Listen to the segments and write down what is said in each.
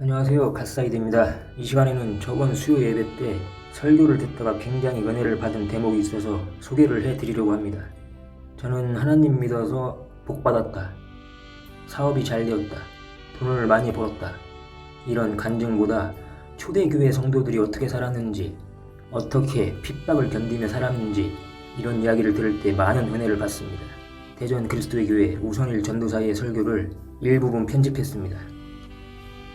안녕하세요. 갓사이드입니다. 이 시간에는 저번 수요 예배 때 설교를 듣다가 굉장히 은혜를 받은 대목이 있어서 소개를 해드리려고 합니다. 저는 하나님 믿어서 복 받았다. 사업이 잘 되었다. 돈을 많이 벌었다. 이런 간증보다 초대교회 성도들이 어떻게 살았는지, 어떻게 핍박을 견디며 살았는지 이런 이야기를 들을 때 많은 은혜를 받습니다. 대전 그리스도의 교회 우선일 전도사의 설교를 일부분 편집했습니다.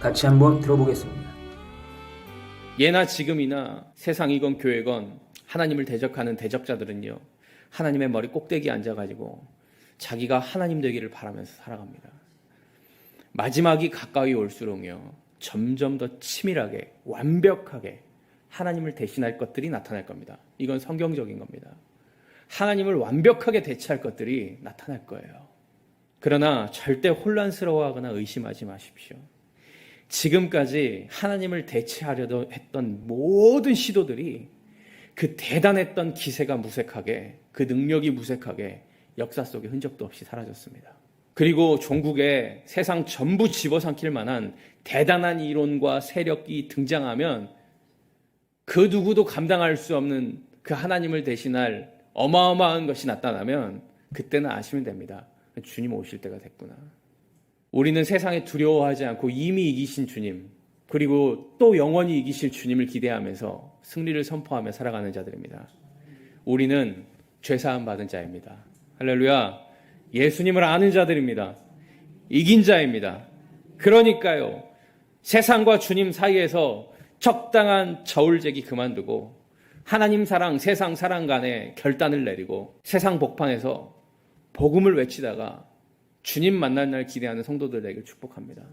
같이 한번 들어보겠습니다. 예나 지금이나 세상이건 교회건 하나님을 대적하는 대적자들은요 하나님의 머리 꼭대기에 앉아가지고 자기가 하나님 되기를 바라면서 살아갑니다. 마지막이 가까이 올수록요 점점 더 치밀하게 완벽하게 하나님을 대신할 것들이 나타날 겁니다. 이건 성경적인 겁니다. 하나님을 완벽하게 대체할 것들이 나타날 거예요. 그러나 절대 혼란스러워하거나 의심하지 마십시오. 지금까지 하나님을 대체하려고 했던 모든 시도들이 그 대단했던 기세가 무색하게 그 능력이 무색하게 역사 속에 흔적도 없이 사라졌습니다. 그리고 종국에 세상 전부 집어삼킬 만한 대단한 이론과 세력이 등장하면 그 누구도 감당할 수 없는 그 하나님을 대신할 어마어마한 것이 나타나면 그때는 아시면 됩니다. 주님 오실 때가 됐구나. 우리는 세상에 두려워하지 않고 이미 이기신 주님, 그리고 또 영원히 이기실 주님을 기대하면서 승리를 선포하며 살아가는 자들입니다. 우리는 죄사함 받은 자입니다. 할렐루야. 예수님을 아는 자들입니다. 이긴 자입니다. 그러니까요. 세상과 주님 사이에서 적당한 저울제기 그만두고 하나님 사랑, 세상 사랑 간에 결단을 내리고 세상 복판에서 복음을 외치다가 주님 만날 날 기대하는 성도들에게 축복합니다.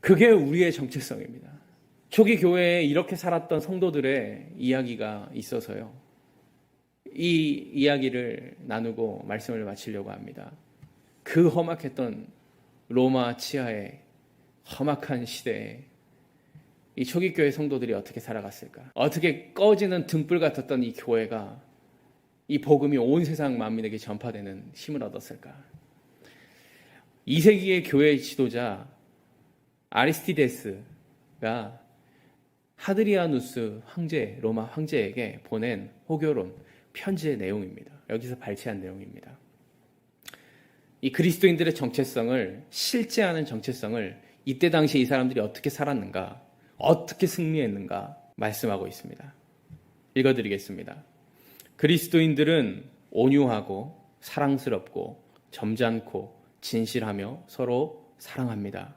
그게 우리의 정체성입니다. 초기 교회에 이렇게 살았던 성도들의 이야기가 있어서요. 이 이야기를 나누고 말씀을 마치려고 합니다. 그 험악했던 로마 치하의 험악한 시대에 이 초기 교회 성도들이 어떻게 살아갔을까? 어떻게 꺼지는 등불 같았던 이 교회가 이 복음이 온 세상 만민에게 전파되는 힘을 얻었을까? 2세기의 교회 지도자 아리스티데스가 하드리아누스 황제, 로마 황제에게 보낸 호교론 편지의 내용입니다. 여기서 발췌한 내용입니다. 이 그리스도인들의 정체성을 실제하는 정체성을 이때 당시 이 사람들이 어떻게 살았는가, 어떻게 승리했는가 말씀하고 있습니다. 읽어드리겠습니다. 그리스도인들은 온유하고 사랑스럽고 점잖고 진실하며 서로 사랑합니다.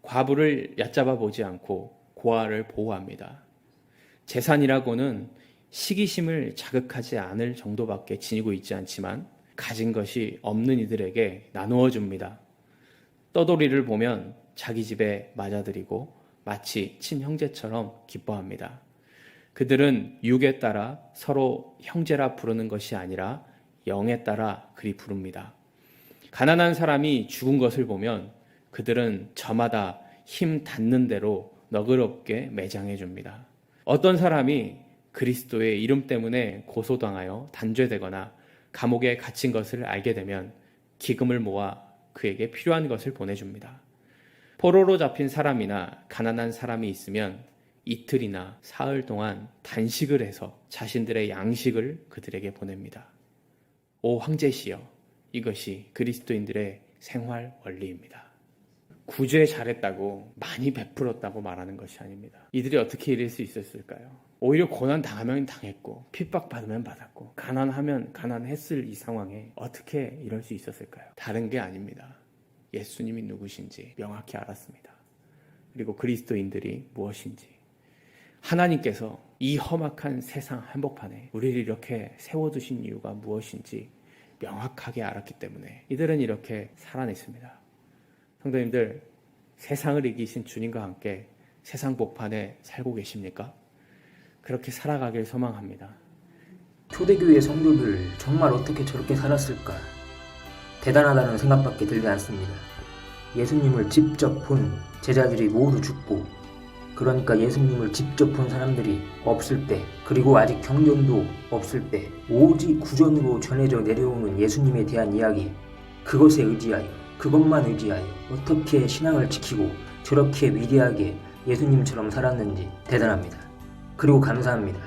과부를 얕잡아 보지 않고 고아를 보호합니다. 재산이라고는 시기심을 자극하지 않을 정도밖에 지니고 있지 않지만 가진 것이 없는 이들에게 나누어 줍니다. 떠돌이를 보면 자기 집에 맞아들이고 마치 친형제처럼 기뻐합니다. 그들은 육에 따라 서로 형제라 부르는 것이 아니라 영에 따라 그리 부릅니다. 가난한 사람이 죽은 것을 보면 그들은 저마다 힘 닿는 대로 너그럽게 매장해 줍니다. 어떤 사람이 그리스도의 이름 때문에 고소당하여 단죄되거나 감옥에 갇힌 것을 알게 되면 기금을 모아 그에게 필요한 것을 보내줍니다. 포로로 잡힌 사람이나 가난한 사람이 있으면 이틀이나 사흘 동안 단식을 해서 자신들의 양식을 그들에게 보냅니다. 오 황제시여, 이것이 그리스도인들의 생활 원리입니다. 구제 잘했다고 많이 베풀었다고 말하는 것이 아닙니다. 이들이 어떻게 이럴 수 있었을까요? 오히려 고난 당하면 당했고 핍박 받으면 받았고 가난하면 가난했을 이 상황에 어떻게 이럴 수 있었을까요? 다른 게 아닙니다. 예수님이 누구신지 명확히 알았습니다. 그리고 그리스도인들이 무엇인지 하나님께서 이 험악한 세상 한복판에 우리를 이렇게 세워두신 이유가 무엇인지 명확하게 알았기 때문에 이들은 이렇게 살아냈습니다. 성도님들, 세상을 이기신 주님과 함께 세상 복판에 살고 계십니까? 그렇게 살아가길 소망합니다. 초대교회 성도들 정말 어떻게 저렇게 살았을까? 대단하다는 생각밖에 들지 않습니다. 예수님을 직접 본 제자들이 모두 죽고 그러니까 예수님을 직접 본 사람들이 없을 때 그리고 아직 경전도 없을 때 오직 구전으로 전해져 내려오는 예수님에 대한 이야기 그것에 의지하여 그것만 의지하여 어떻게 신앙을 지키고 저렇게 위대하게 예수님처럼 살았는지 대단합니다. 그리고 감사합니다.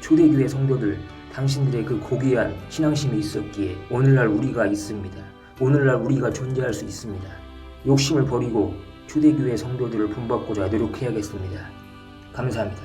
초대교회 성도들 당신들의 그 고귀한 신앙심이 있었기에 오늘날 우리가 있습니다. 오늘날 우리가 존재할 수 있습니다. 욕심을 버리고 초대교회 성도들을 본받고자 노력해야겠습니다. 감사합니다.